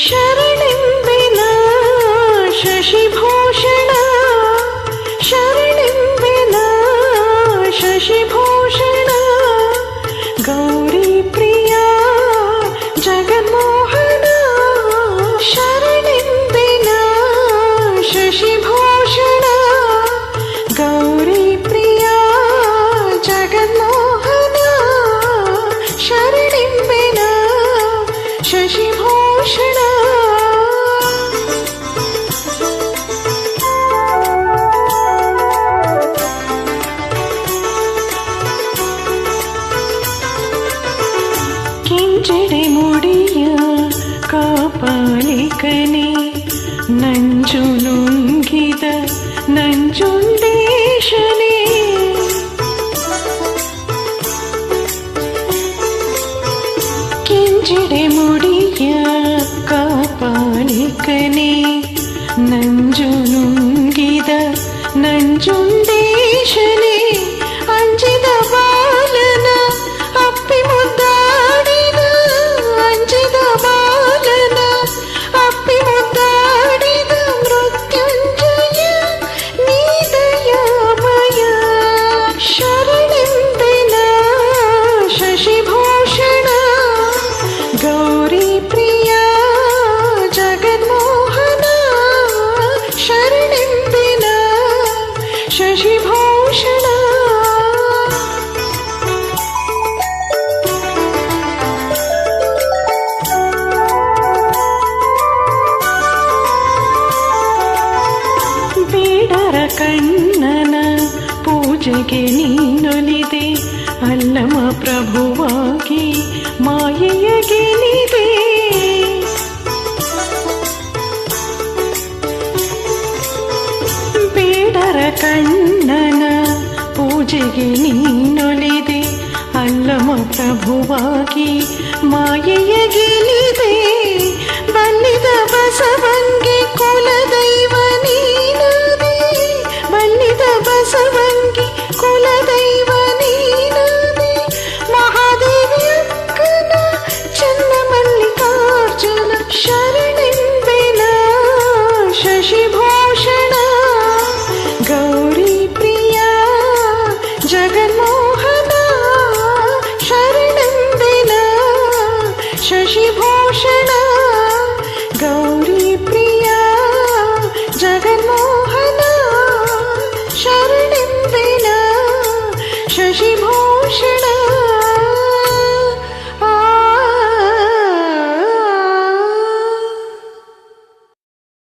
शरणं शशिभूषण शरणं विना शशिभूषण गौरीप्रिया जगन्मोहना शरणं विना शशिभूषण गौरीप्रिया जगन्मोहना शरणं विना शशि ಕಿಂಚಡೆ ಮುಡಿಯ ಕಾಪಾಲಿಕನೆ ನಂಜು ನುಂಗಿದ ನಂಜುಂಡೇಶನೇ ಕಿಂಚಡೆ ಮುಡಿಯ ಕಾಪಾಲಿಕನೆ ನಂಜು ನುಂಗಿದ ನಂಜುಂಡೇಶನೇ ಶಶಿಭೂಷಣ ಬೇಡರ ಕಣ್ಣನ ಪೂಜೆಗೆ ನೀನೊಲಿದೆ ಅಲ್ಲಮ ಪ್ರಭುವಾಗಿ ಮಾಯೆಯ ಗೆಲಿದೆ ಕಣ್ಣನ ಪೂಜೆಗೆ ನೀನೊಲಿದೆ. ಅಲ್ಲಮ ಪ್ರಭುವಾಗಿ ಮಾಯೆಯ जगन्मोहना शरणन्दिना शशिभूषणा गौ